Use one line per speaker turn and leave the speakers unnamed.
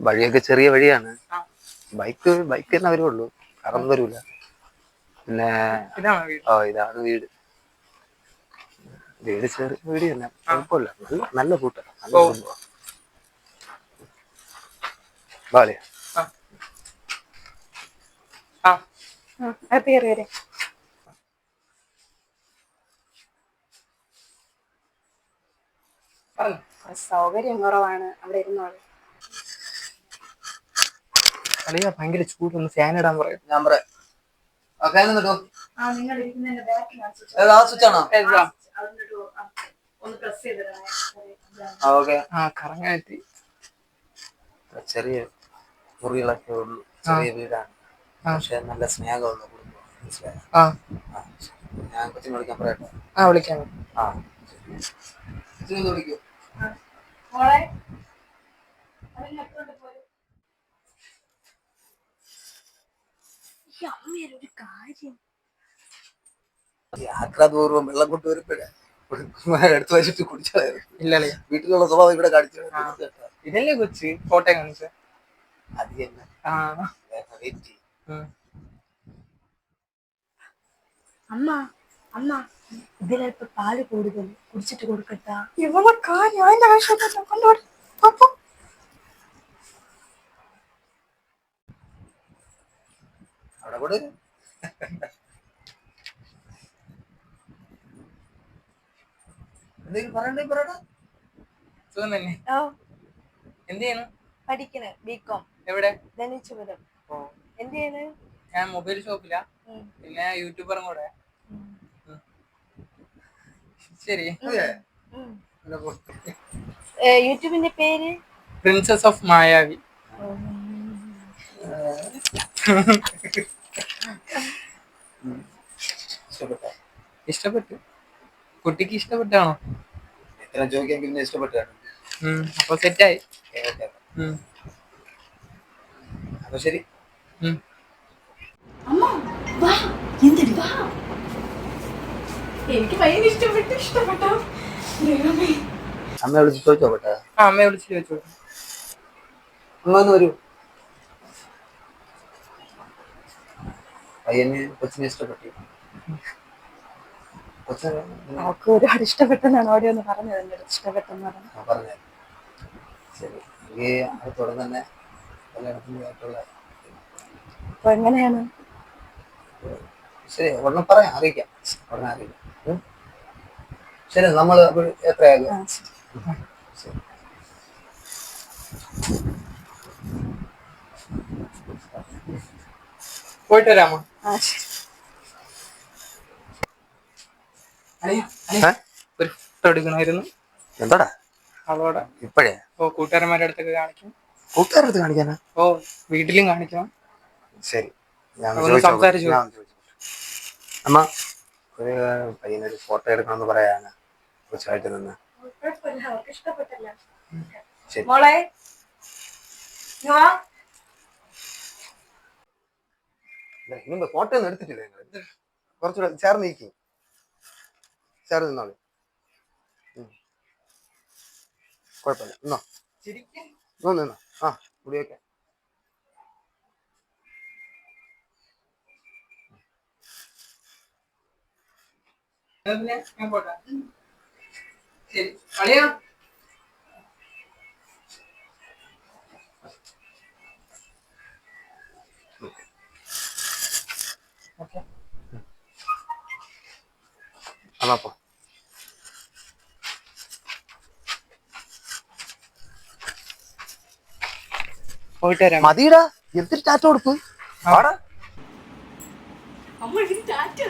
വഴിയൊക്കെ ചെറിയ വഴിയാണ്. ബൈക്ക് ബൈക്ക് തന്നെ വരുള്ളൂ കാറൊന്നും വരൂല. പിന്നെ ഓ ഇതാണ് വീട്. വീട് ചെറിയ വീട് തന്നെ കുഴപ്പമില്ല. നല്ല നല്ല കൂട്ട നല്ല
സംഭവം
സൗകര്യം കുറവാണ്. അവിടെ ഇരുന്നോളൂ.
അളിയാ ഭയങ്കര ചൂടൊന്ന് ഒന്ന് ഫാൻ ഇടാൻ പറയും.
ഞാൻ പറയാം. കേട്ടോ
ആ
സ്വിച്ച് ആണോ? ചെറിയ മുറികളൊക്കെ ഉള്ളു. ചെറിയ വീടാണ്.
ആ.
പക്ഷെ നല്ല സ്നേഹമുള്ള കുടുംബം മനസ്സിലായോ? ഞാൻ കൊച്ചിനെ വിളിക്കാൻ പറയട്ടെ?
ആ വിളിക്കാം.
ആ വിളിക്കൂ
മോളെ അതിന് എടുത്തോണ്ട് പോര്. ഈ അമ്മയുടെ ഒരു കാര്യം.
യാത്രാപൂർവം വെള്ളം കൊണ്ടുവരുമ്പോഴേ എടുത്തു വെച്ചിട്ട് കുടിച്ചതായിരുന്നു.
ഇല്ല അളിയ
വീട്ടിലുള്ള സ്വഭാവം ഇവിടെ കാണിച്ചു.
ഇതല്ലേ കൊച്ച്? കോട്ടയം കാണിച്ച.
അത് തന്നെ.
അമ്മ അമ്മ ഇതിലിപ്പോ പാൽ കൂടുതൽ കുടിച്ചിട്ട് കൊടുക്കട്ടാ? ഇവളെ കാര്യം അതിന്റെ ആവശ്യമില്ല
കൂടെ. എന്തെങ്കിലും പറയണ്ടേ പറയടാ
സുഖം തന്നെ.
ഓ
എന്ത് ചെയ്യണം
പഠിക്കണേ ബികോം
എവിടെ?
ധനിച്ചുപുരം
ഓ.
എന്ത് ചെയ്യണേ?
ഞാൻ മൊബൈൽ ഷോപ്പിലാ. പിന്നെ യൂട്യൂബറും കൂടെ. ശരി.
യൂട്യൂബിന്റെ പേര്?
പ്രിൻസസ് ഓഫ് മായാവി
ഇഷ്ടപ്പെട്ടോ?
ഇഷ്ടപ്പെട്ടു. കുട്ടിക്ക് ഇഷ്ടപ്പെട്ടാണോ?
എത്ര ചോദിക്കാൻ പിന്നെ ഇഷ്ടപ്പെട്ടാണ്.
അപ്പൊ സെറ്റായി.
അപ്പൊ ശരി.
അമ്മ വിളിച്ചു ചോദിച്ചോട്ടെ വാ? എനിക്ക് ഭയങ്കര ഇഷ്ടപ്പെട്ടു ഇഷ്ടപ്പെട്ടോ? ദൈവമേ.
അമ്മ വിളിച്ച്
ചോദിച്ചോട്ടെ വിളിച്ച്
അമ്മ ഒന്ന് വരൂ പയ്യന് കൊച്ചിനെ ഇഷ്ടപ്പെട്ടു.
അവൾക്ക് ഒരുപാട് ഇഷ്ടപ്പെട്ടെന്നാണ് അവിടെ ഒന്ന് പറഞ്ഞത്. എന്റെ അടുത്ത് ഇഷ്ടപ്പെട്ടെന്ന് പറഞ്ഞു
ശരി. അടുത്തോടെ തന്നെ കല്യാണത്തിനായിട്ടുള്ള
അപ്പൊ എങ്ങനെയാണ്?
ശരി ഉടനെ പറയാം. അറിയിക്കാം. ഉടനെ അറിയിക്കാം? ശരി നമ്മൾ എത്രയാകും?
ശരി.
പോയിട്ട് വരാമോ? ഒരു ഫോട്ടോ എടുക്കണമായിരുന്നു.
എന്താടാ?
അവളോടെ
ഇപ്പോഴേ?
ഓ കൂട്ടുകാരന്മാരുടെ അടുത്തൊക്കെ കാണിക്കും.
കൂട്ടുകാരടുത്ത് കാണിക്കാനാ?
ഓ വീട്ടിലും കാണിക്കണം.
ശരി. ഞാൻ
സംസാരിച്ചു.
അമ്മ ഒരു പയ്യനൊരു ഫോട്ടോ എടുക്കണമെന്ന് പറയാനാ. കൊച്ചായിട്ട് നിന്ന്. ശരി.
മോളെ
ഇനി ഫോട്ടോ ഒന്നും എടുത്തിട്ടില്ല ഞങ്ങൾ കുറച്ചുകൂടെ ചേർന്ന് നീക്കി ചേർന്ന് നിന്നോളി. കുഴപ്പമില്ല. നിന്നോ.
ശരിക്കും?
നിന്നോ ആ മുടിയൊക്കെ.
പോട്ടെ. ശരി. അളിയാ ഓക്കെ.
അമ്മ പോ.
പോയിട്ട് വരാം.
മതിടാ എന്തൊരു ടാറ്റ കൊടുത്തു? ആടാ
അമ്മ ടാറ്റ